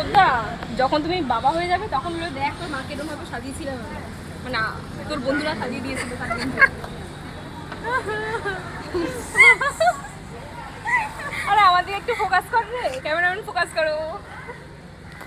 শ্রদ্ধা যখন তুমি বাবা হয়ে যাবে, তখন বলে, দেখ, তোর মাকে এরকম ভাবে সাজিয়েছিলাম। মানে তোর বন্ধুরা সাজিয়ে দিয়েছিল আরে, আমাদের একটু ফোকাস কর রে ক্যামেরাম্যান ফোকাস করো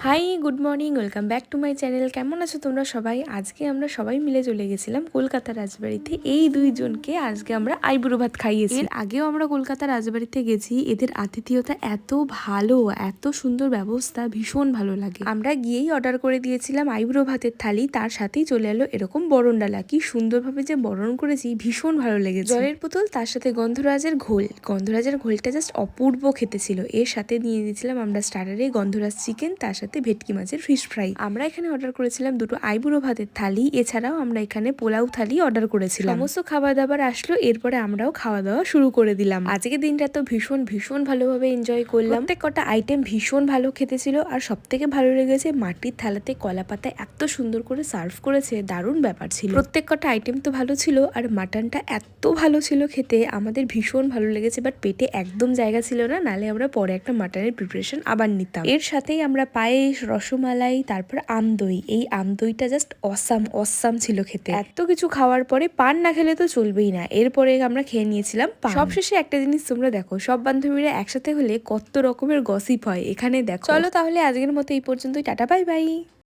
hi good morning welcome back to my channel কেমন আছো তোমরা সবাই? আজকে আমরা সবাই মিলে চলে গেছিলাম কলকাতা রাজবাড়িতে। এই দুইজনকে আজকে আমরা আইবুড়ো ভাত খাইয়েছি। এর আগেও আমরা কলকাতা রাজবাড়িতে গেছি। এদের আতিথিয়তা এত ভালো, এত সুন্দর ব্যবস্থা, ভীষণ ভালো লাগে। আমরা গিয়েই অর্ডার করে দিয়েছিলাম আইবুড়ো ভাতের থালি। তার সাথেই চলে এলো এরকম বরণ ডালা। কি সুন্দরভাবে যে বরণ করেছি, ভীষণ ভালো লেগেছে। জলের বোতল, তার সাথে গন্ধরাজের ঘোল। গন্ধরাজের ঘোলটা জাস্ট অপূর্ব খেতে ছিল। এর সাথে নিয়ে দিয়েছিলাম আমরা স্টার্টারে গন্ধরাজ চিকেন তার সাথে ভেটকি মাছের ফিশ ফ্রাই আমরা এখানে অর্ডার করেছিলাম দুটো আইবুড়ো ভাতের থালি, এছাড়াও আমরা এখানে পোলাও থালি অর্ডার করেছিলাম। সমস্ত খাবার দাবার আসলো, এরপরে আমরাও খাওয়া দাওয়া শুরু করে দিলাম। আজকের দিনটা তো ভীষণ ভীষণ ভালোভাবে এনজয় করলাম। প্রত্যেক কটা আইটেম ভীষণ ভালো খেতে ছিল, আর সব থেকে ভালো লেগেছে মাটির থালাতে কলা পাতা এত সুন্দর করে সার্ভ করেছে, দারুণ ব্যাপার ছিল। প্রত্যেক কটা আইটেম তো ভালো ছিল, আর মাটনটা এত ভালো ছিল খেতে, আমাদের ভীষণ ভালো লেগেছে বাট পেটে একদম জায়গা ছিল না, নালে আমরা পরে একটা মাটনের প্রিপারেশন আবার নিতাম। এর সাথেই আমরা পায়েস রসমালাই, তারপর আমদই এই আমদইটা জাস্ট অসাম অসাম ছিল খেতে। এত কিছু খাওয়ার পরে পান না খেলে তো চলবেই না। এরপরে আমরা খেয়ে নিয়েছিলাম সবশেষে একটা জিনিস তোমরা দেখো, সব বান্ধবীরা একসাথে হলে কত রকমের গসিপ হয়। এখানে দেখো। চলো তাহলে আজকের মতো এই পর্যন্তই। Tata bye bye